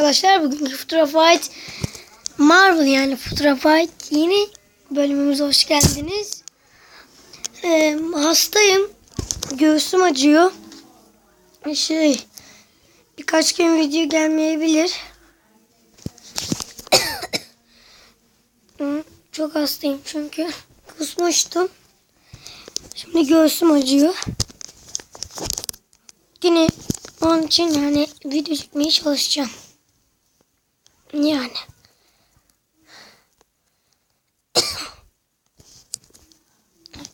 arkadaşlar. Bugünkü Futura Fight Marvel yani Fight yeni bölümümüze hoş geldiniz. Ee, hastayım. Göğsüm acıyor. Şey birkaç gün video gelmeyebilir. Çok hastayım çünkü kusmuştum. Şimdi göğsüm acıyor. Yine onun için yani video çekmeye çalışacağım. Yani.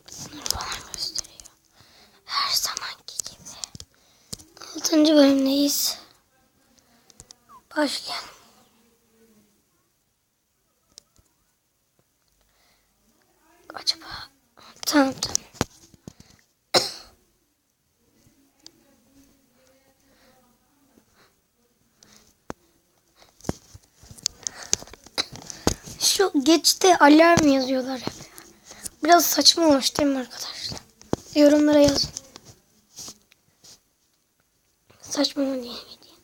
Bunları falan gösteriyor. Her zamanki gibi. Altıncı bölümdeyiz. Başlayalım. Acaba tamam tamam. Şu geçte alarm yazıyorlar hep. Biraz saçma olmuş değil mi arkadaşlar? Yorumlara yazın. Saçma mı değil mi diye.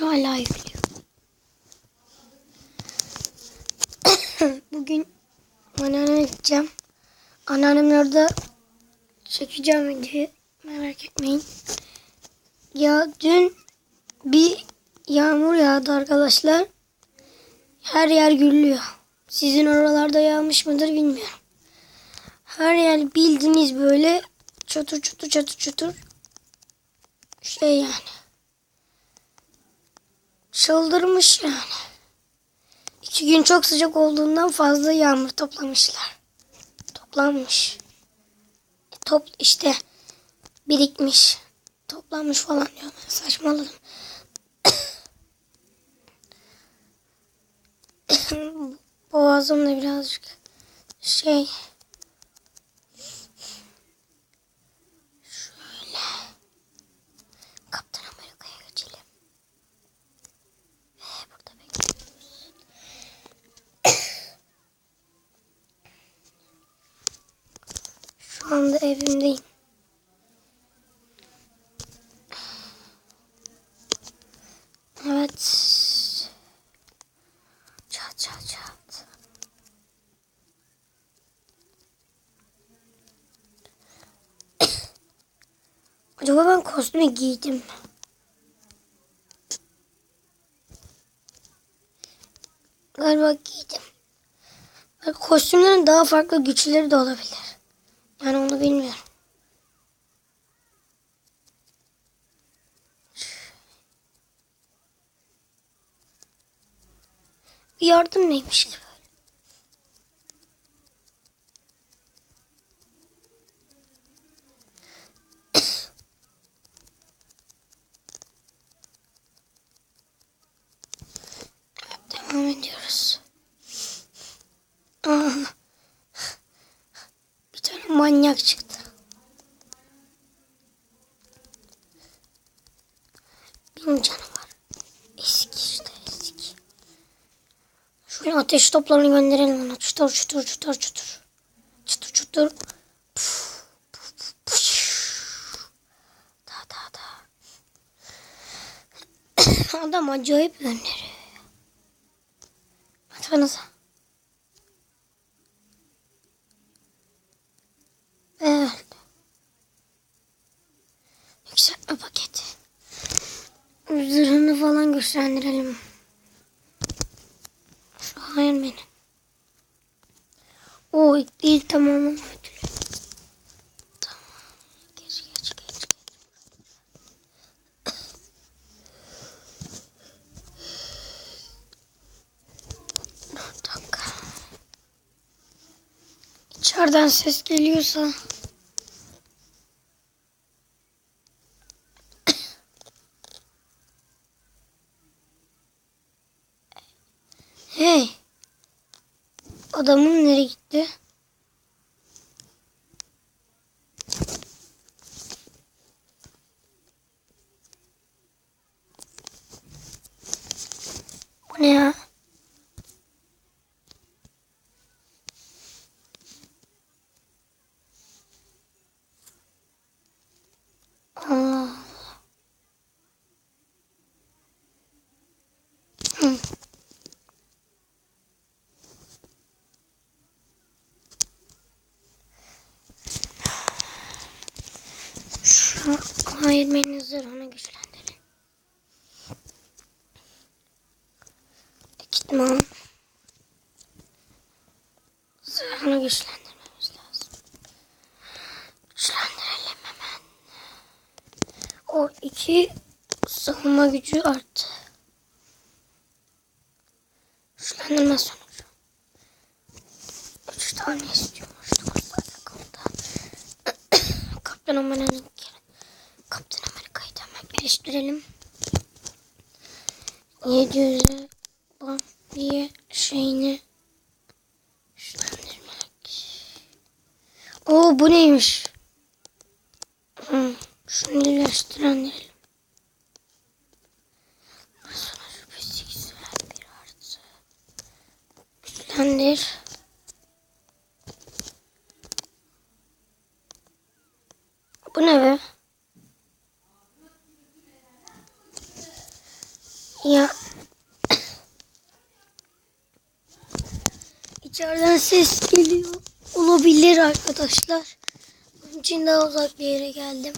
Hala yüklüyor. Bugün anneanneme gideceğim. Anneannemin orada çekeceğim videoyu. Merak etmeyin. Ya dün bir yağmur yağdı arkadaşlar. Her yer gürlüyor. Sizin oralarda yağmış mıdır bilmiyorum. Her yer bildiğiniz böyle çatır çatır çatır çatır şey yani. Çıldırmış yani. İki gün çok sıcak olduğundan fazla yağmur toplamışlar. Toplanmış. E, top işte birikmiş. Toplanmış falan diyor. Ben saçmaladım. Boğazım da birazcık şey Anda evimdeyim. Evet. Çat çat çat. Acaba ben kostümü giydim mi? Galiba giydim. Kostümlerin daha farklı güçleri de olabilir. Yani onu bilmiyorum. Bir yardım neymiş ki böyle? Devam ediyoruz. Aa, tane manyak çıktı. Benim canım var. Eski işte eski. Şöyle ateş toplarını gönderelim ona. Çutur çutur çutur çutur. Çutur çutur. Puf, puf, puf, puf. Da da da. Adam acayip gönderiyor. Atmanıza. Evet. Yükseltme paketi. Zırhını falan güçlendirelim. Iron Man'in. O ilk tamamlama ödülü. Tamam. Geç geç geç. geç. Bir dakika. İçeriden ses geliyorsa. Adamın nereye gitti? Bu Ne ya? Allah. Hı. Şu Iron zırhını güçlendirin. Ekipman. Zırhını güçlendirmemiz lazım. Güçlendirelim hemen. O iki savunma gücü arttı. Güçlendirme sonucu. Üç tane istiyormuş. Kaptan Amerika'yı geliştirelim. 700'e bir şeyini güçlendirmek. Oo bu neymiş? Hı, şunu iyileştirelim. Güçlendir. Bu ne be? Ya. İçeriden ses geliyor. Olabilir arkadaşlar. Onun için daha uzak bir yere geldim.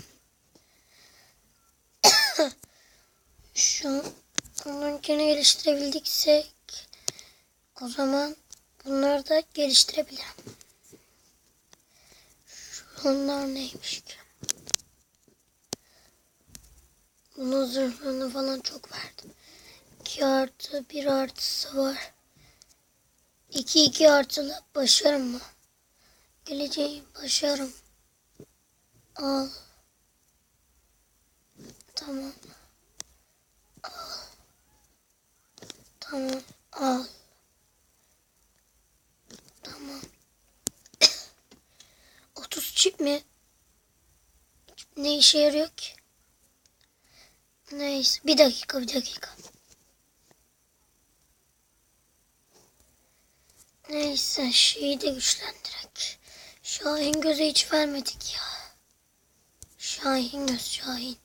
Şu an onunkini geliştirebildiksek o zaman bunları da geliştirebilirim. Şunlar neymiş ki? Bunun zırhını falan çok verdim. 2 artı 1 artısı var. 2 2 artılı başarım mı? Geleceği başarım. Al. Tamam. Al. Tamam. Al. Tamam. 30 çip mi? Ne işe yarıyor ki? Neyse. Bir dakika bir dakika. Neyse şeyi de güçlendirek. Şahin göze hiç vermedik ya. Şahin göz Şahin.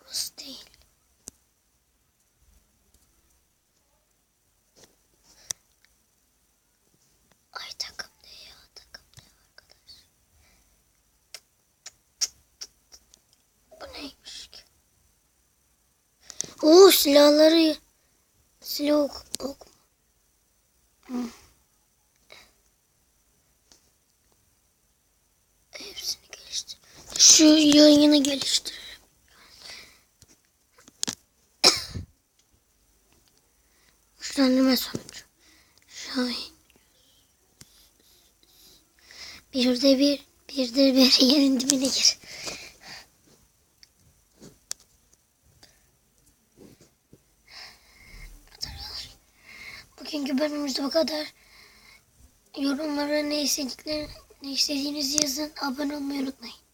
Burası değil. Ay takım ne ya takım ne arkadaş. Bu neymiş ki? Oo silahları silah ok, Şu yayını geliştir. Güçlendirme sonucu. Şahin. Bir de bir, bir de bir yerin dibine gir. Bugünkü bölümümüzde bu kadar. Yorumlara ne istediklerini, ne istediğinizi yazın. Abone olmayı unutmayın.